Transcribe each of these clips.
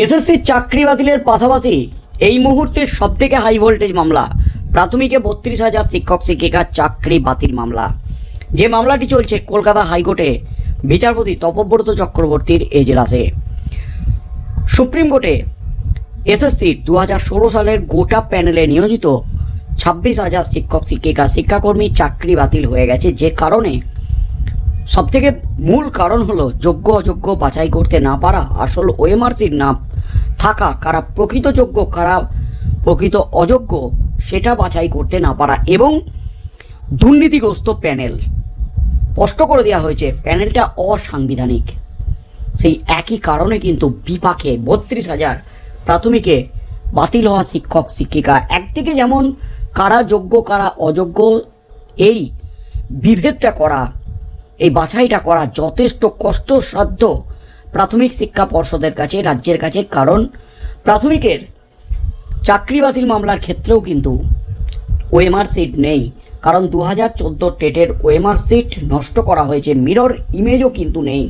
SSC চাকরি বাতিলের পাশাপাশি এই মুহূর্তে সব থেকে হাই ভোল্টেজ মামলা। প্রাথমিকে বত্রিশ হাজার শিক্ষক শিক্ষিকার চাকরি বাতিল মামলা। যে মামলাটি চলছে কলকাতা হাইকোর্টে, বিচারপতি তপব্রত চক্রবর্তীর এজলাসে সুপ্রিম কোর্টে এসএসসি দু হাজার ষোলো সালের গোটা প্যানেলে নিয়োজিত ছাব্বিশ হাজার শিক্ষক শিক্ষিকা শিক্ষাকর্মী চাকরি বাতিল হয়ে গেছে, যে কারণে সবথেকে মূল কারণ হলো যোগ্য অযোগ্য বাছাই করতে না পারা আসল ওএমআরসির না থাকা কারা প্রকৃত যোগ্য, কারা প্রকৃত অযোগ্য, সেটা বাছাই করতে না পারা এবং দুর্নীতিগ্রস্ত প্যানেল। স্পষ্ট করে দেওয়া হয়েছে, প্যানেলটা অসাংবিধানিক। সেই একই কারণে কিন্তু বিপাকে বত্রিশ হাজার প্রাথমিকে বাতিল হওয়া শিক্ষক, শিক্ষিকা। একদিকে যেমন কারা যোগ্য, কারা অযোগ্য, এই বিভেদটা করা এই বাছাইটা করা যথেষ্ট কষ্টসাধ্য প্রাথমিক শিক্ষা পর্ষদের কাছে, রাজ্যের কাছে, কারণ প্রাথমিকের চাকরি বাতিল মামলার ক্ষেত্রেও কিন্তু ওএমআর সিট নেই। কারণ দু হাজার চোদ্দ টেটের ওএমআর সিট নষ্ট করা হয়েছে, মিরর ইমেজও কিন্তু নেই।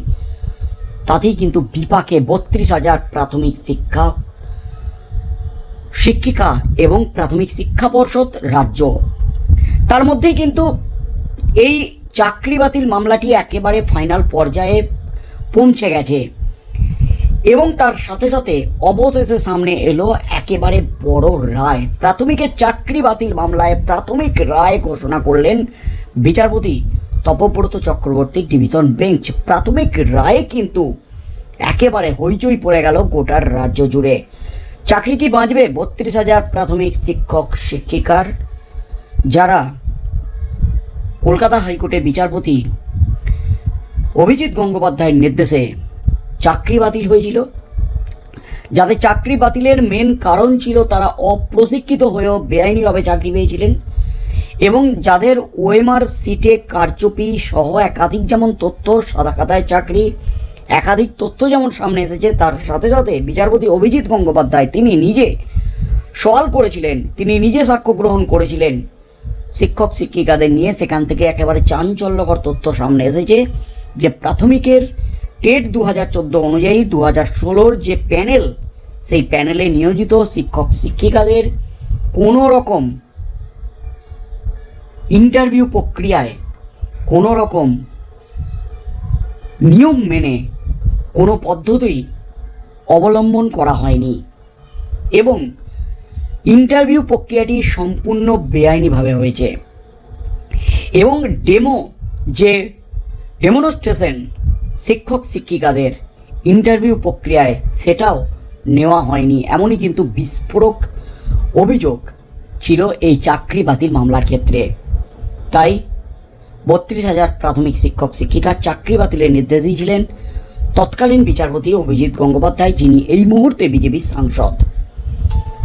তাতেই কিন্তু বিপাকে বত্রিশ হাজার প্রাথমিক শিক্ষা, শিক্ষিকা এবং প্রাথমিক শিক্ষা পর্ষদ রাজ্য। তার মধ্যেই কিন্তু এই চাকরি বাতিল মামলাটি একেবারে ফাইনাল পর্যায়ে পৌঁছে গেছে। এবং তার সাথে সাথে অবশেষে সামনে এলো একেবারে বড় রায়। প্রাথমিকের চাকরি বাতিল মামলায় প্রাথমিক রায় ঘোষণা করলেন বিচারপতি তপব্রত চক্রবর্তী, ডিভিশন বেঞ্চ। প্রাথমিক রায়ে কিন্তু একেবারে হইচই পড়ে গেল গোটার রাজ্য জুড়ে। চাকরি কি বাঁচবে? বত্রিশ হাজার প্রাথমিক শিক্ষক, শিক্ষিকার যারা কলকাতা হাইকোর্টে বিচারপতি অভিজিৎ গঙ্গোপাধ্যায়ের নির্দেশে চাকরি বাতিল হয়েছিল। যাদের চাকরি বাতিলের মেন কারণ ছিল তারা অপ্রশিক্ষিত হয়েও বেআইনিভাবে চাকরি পেয়েছিলেন এবং যাদের ওএমআর সিটে কারচুপি সহ একাধিক যেমন তথ্য, সাদা খাতায় চাকরি, একাধিক তথ্য যেমন সামনে এসেছে, তার সাথে সাথে বিচারপতি অভিজিৎ গঙ্গোপাধ্যায় তিনি নিজে সওয়াল করেছিলেন, তিনি নিজে সাক্ষ্য গ্রহণ করেছিলেন। শিক্ষক শিক্ষিকাদের নিয়ে সেখান থেকে একেবারে চাঞ্চল্যকর তথ্য সামনে এসেছে যে প্রাথমিকের টেট দু হাজার চোদ্দ অনুযায়ী দু হাজার ষোলোর যে প্যানেল, সেই প্যানেলে নিয়োজিত শিক্ষক শিক্ষিকাদের কোনো রকম ইন্টারভিউ প্রক্রিয়ায় কোনো রকম নিয়ম মেনে কোনো পদ্ধতি অবলম্বন করা হয়নি। এবং ইন্টারভিউ প্রক্রিয়াটি সম্পূর্ণ বেআইনিভাবে হয়েছে। এবং ডেমো যে ডেমনস্ট্রেশন শিক্ষক শিক্ষিকাদের ইন্টারভিউ প্রক্রিয়ায় সেটাও নেওয়া হয়নি, এমনই কিন্তু বিস্ফোরক অভিযোগ ছিল এই চাকরি বাতিল মামলার ক্ষেত্রে। তাই বত্রিশ হাজার প্রাথমিক শিক্ষক শিক্ষিকার চাকরি বাতিলের নির্দেশ দিয়েছিলেন তৎকালীন বিচারপতি অভিজিৎ গঙ্গোপাধ্যায়, যিনি এই মুহূর্তে বিজেপির সাংসদ।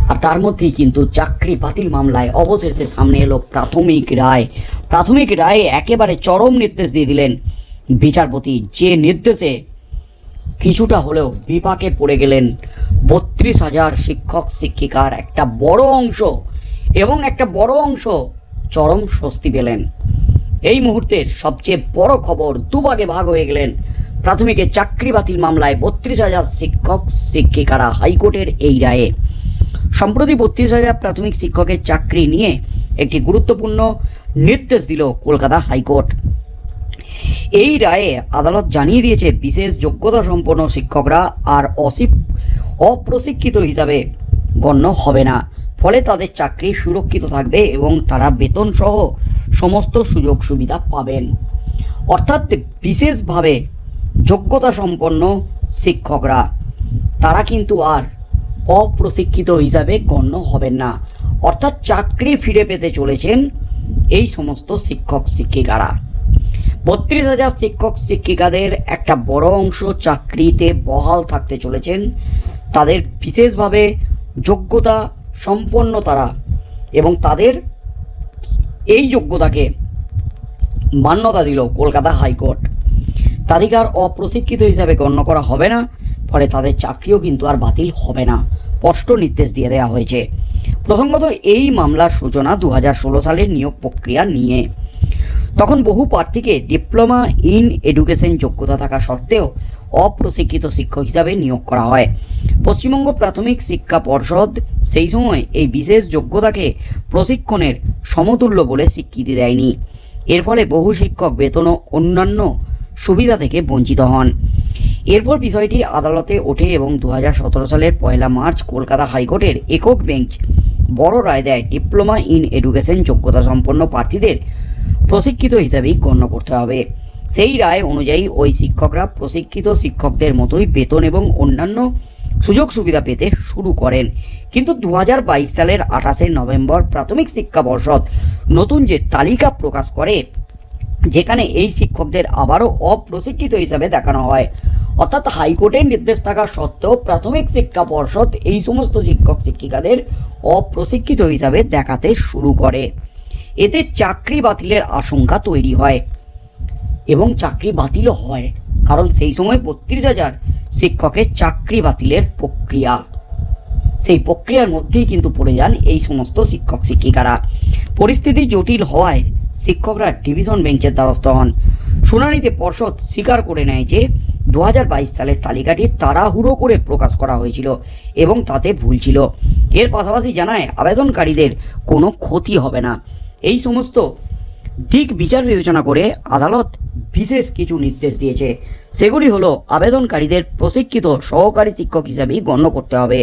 আর তার মধ্যেই কিন্তু চাকরি বাতিল মামলায় অবশেষে সামনে এলো প্রাথমিক রায়। প্রাথমিক রায়ে একেবারে চরম নির্দেশ দিয়ে দিলেন বিচারপতি। যে নির্দেশে কিছুটা হলেও বিপাকে পড়ে গেলেন বত্রিশ হাজার শিক্ষক শিক্ষিকার একটা বড় অংশ এবং একটা বড় অংশ চরম স্বস্তি পেলেন। এই মুহূর্তের সবচেয়ে বড় খবর দুভাগে ভাগ হয়ে গেলেন প্রাথমিকের চাকরি বাতিল মামলায় বত্রিশ হাজার শিক্ষক শিক্ষিকারা হাইকোর্টের এই রায়ে। সম্প্রতি বত্রিশ হাজার প্রাথমিক শিক্ষকের চাকরি নিয়ে একটি গুরুত্বপূর্ণ নির্দেশ দিল কলকাতা হাইকোর্ট। এই রায়ে আদালত জানিয়ে দিয়েছে, বিশেষ যোগ্যতা সম্পন্ন শিক্ষকরা আর অসিপ, অপ্রশিক্ষিত হিসাবে গণ্য হবে না। ফলে তাদের চাকরি সুরক্ষিত থাকবে এবং তারা বেতন সহ সমস্ত সুযোগ সুবিধা পাবেন। অর্থাৎ বিশেষভাবে যোগ্যতা সম্পন্ন শিক্ষকরা, তারা কিন্তু আর অপ্রশিক্ষিত হিসাবে গণ্য হবেন না। অর্থাৎ চাকরি ফিরে পেতে চলেছেন এই সমস্ত শিক্ষক শিক্ষিকারা। বত্রিশ হাজার শিক্ষক শিক্ষিকাদের একটা বড় অংশ চাকরিতে বহাল থাকতে চলেছেন। তাদের বিশেষভাবে যোগ্যতা সম্পন্ন তারা এবং তাদের এই যোগ্যতাকে মান্যতা দিল কলকাতা হাইকোর্ট। তাদেরকে আর অপ্রশিক্ষিত হিসাবে গণ্য করা হবে না। ফলে তাদের চাকরিও কিন্তু আর বাতিল হবে না। স্পষ্ট নির্দেশ দিয়ে দেওয়া হয়েছে। প্রসঙ্গত এই মামলার সূচনা দু হাজার ষোলো সালের নিয়োগ প্রক্রিয়া নিয়ে। তখন বহু প্রার্থীকে ডিপ্লোমা ইন এডুকেশন যোগ্যতা থাকা সত্ত্বেও অপ্রশিক্ষিত শিক্ষক হিসাবে নিয়োগ করা হয়। পশ্চিমবঙ্গ প্রাথমিক শিক্ষা পর্ষদ সেই সময় এই বিশেষ যোগ্যতাকে প্রশিক্ষণের সমতুল্য বলে স্বীকৃতি দেয়নি। এর ফলে বহু শিক্ষক বেতন ও অন্যান্য সুবিধা থেকে বঞ্চিত হন। এরপর বিষয়টি আদালতে ওঠে এবং দু হাজার সতেরো সালের পয়লা মার্চ কলকাতা হাইকোর্টের একক বেঞ্চ বড় রায় দেয় ডিপ্লোমা ইন এডুকেশন যোগ্যতা সম্পন্ন প্রার্থীদের প্রশিক্ষিত হিসাবেই গণ্য করতে হবে। সেই রায় অনুযায়ী ওই শিক্ষকরা প্রশিক্ষিত শিক্ষকদের মতোই বেতন এবং অন্যান্য সুযোগ সুবিধা পেতে শুরু করেন। কিন্তু দু হাজার বাইশ সালের আঠাশে নভেম্বর প্রাথমিক শিক্ষা পর্ষদ নতুন যে তালিকা প্রকাশ করে, যেখানে এই শিক্ষকদের আবারও অপ্রশিক্ষিত হিসাবে দেখানো হয়। অর্থাৎ হাইকোর্টের নির্দেশ থাকা সত্ত্বেও প্রাথমিক শিক্ষা পর্ষদ এই সমস্ত শিক্ষক শিক্ষিকাদের অপ্রশিক্ষিত হিসাবে দেখাতে শুরু করে। এতে চাকরি বাতিলের আশঙ্কা তৈরি হয় এবং চাকরি বাতিলও হয়, কারণ সেই সময় বত্রিশ হাজার শিক্ষকের চাকরি বাতিলের প্রক্রিয়া। সেই প্রক্রিয়ার মধ্যেই কিন্তু পড়ে যান এই সমস্ত শিক্ষক শিক্ষিকারা। পরিস্থিতি জটিল হওয়ায় শিক্ষকরা ডিভিশন বেঞ্চের দ্বারস্থ হন। শুনানিতে পর্ষদ স্বীকার করে নেয় যে দু হাজার বাইশ সালের তালিকাটি তাড়াহুড়ো করে প্রকাশ করা হয়েছিল এবং তাতে ভুল ছিল। এর পাশাপাশি জানায়, আবেদনকারীদের কোনো ক্ষতি হবে না। এই সমস্ত দিক বিচার বিবেচনা করে আদালত বিশেষ কিছু নির্দেশ দিয়েছে। সেগুলি হলো, আবেদনকারীদের প্রশিক্ষিত সহকারী শিক্ষক হিসাবেই গণ্য করতে হবে।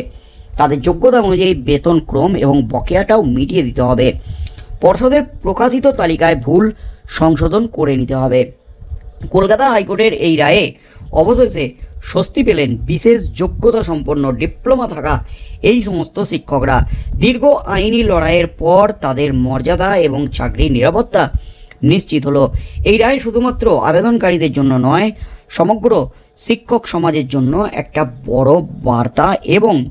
তাদের যোগ্যতা অনুযায়ী বেতন ক্রম এবং বকেয়াটাও মিটিয়ে দিতে হবে। পর্ষদের প্রকাশিত তালিকায় ভুল সংশোধন করে নিতে হবে। কলকাতা হাইকোর্টের এই রায়ে অবশেষে স্বস্তি পেলেন বিশেষ যোগ্যতা সম্পন্ন ডিপ্লোমা থাকা এই সমস্ত শিক্ষকরা। দীর্ঘ আইনি লড়াইয়ের পর তাদের মর্যাদা এবং চাকরির নিরাপত্তা নিশ্চিত হলো। এই রায় শুধুমাত্র আবেদনকারীদের জন্য নয়, সমগ্র শিক্ষক সমাজের জন্য একটা বড় বার্তা এবং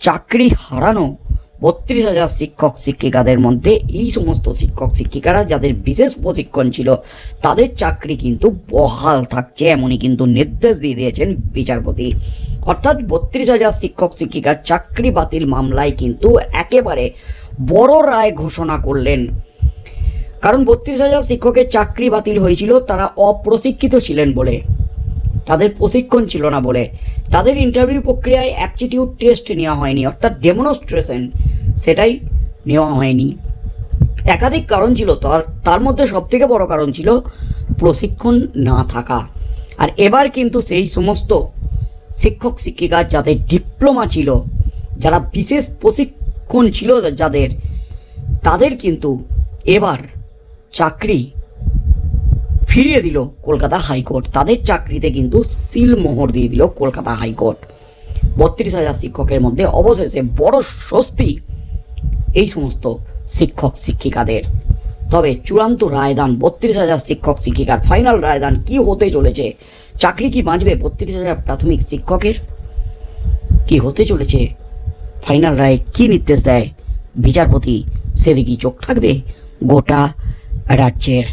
চাকরি হারানো বত্রিশ হাজার শিক্ষক শিক্ষিকাদের মধ্যে এই সমস্ত শিক্ষক শিক্ষিকারা যাদের বিশেষ প্রশিক্ষণ ছিল, তাদের চাকরি কিন্তু বহাল থাকছে এমনই কিন্তু নির্দেশ দিয়ে দিয়েছেন বিচারপতি। অর্থাৎ বত্রিশ হাজার শিক্ষক শিক্ষিকার চাকরি বাতিল মামলায় কিন্তু একেবারে বড় রায় ঘোষণা করলেন। কারণ বত্রিশ হাজার শিক্ষকের চাকরি বাতিল হয়েছিল, তারা অপ্রশিক্ষিত ছিলেন বলে। তাদের প্রশিক্ষণ ছিল না বলে। তাদের ইন্টারভিউ প্রক্রিয়ায় অ্যাপটিটিউড টেস্ট নেওয়া হয়নি, অর্থাৎ ডেমনস্ট্রেশন সেটাই নেওয়া হয়নি। একাধিক কারণ ছিল, তার তার মধ্যে সবথেকে বড় কারণ ছিল প্রশিক্ষণ না থাকা। আর এবার কিন্তু সেই সমস্ত শিক্ষক, শিক্ষিকা যাদের ডিপ্লোমা ছিল, যারা বিশেষ প্রশিক্ষণ ছিল যাদের, তাদের কিন্তু এবার চাকরি ফিরিয়ে দিল কলকাতা হাইকোর্ট। তাদের চাকরিতে কিন্তু সিল মোহর দিয়ে দিল কলকাতা হাইকোর্ট। বত্রিশ হাজার শিক্ষকের মধ্যে অবশেষে বড় স্বস্তি এই সমস্ত শিক্ষক শিক্ষিকাদের। তবে চূড়ান্ত রায়দান, বত্রিশ হাজার শিক্ষক শিক্ষিকার ফাইনাল রায়দান কি হতে চলেছে? চাকরি কি বাঁচবে বত্রিশ হাজার প্রাথমিক শিক্ষকের? কি হতে চলেছে? ফাইনাল রায় কি নির্দেশ দেয়? বিচারপতি সেদিকেই চোখ থাকবে গোটা রাজ্যের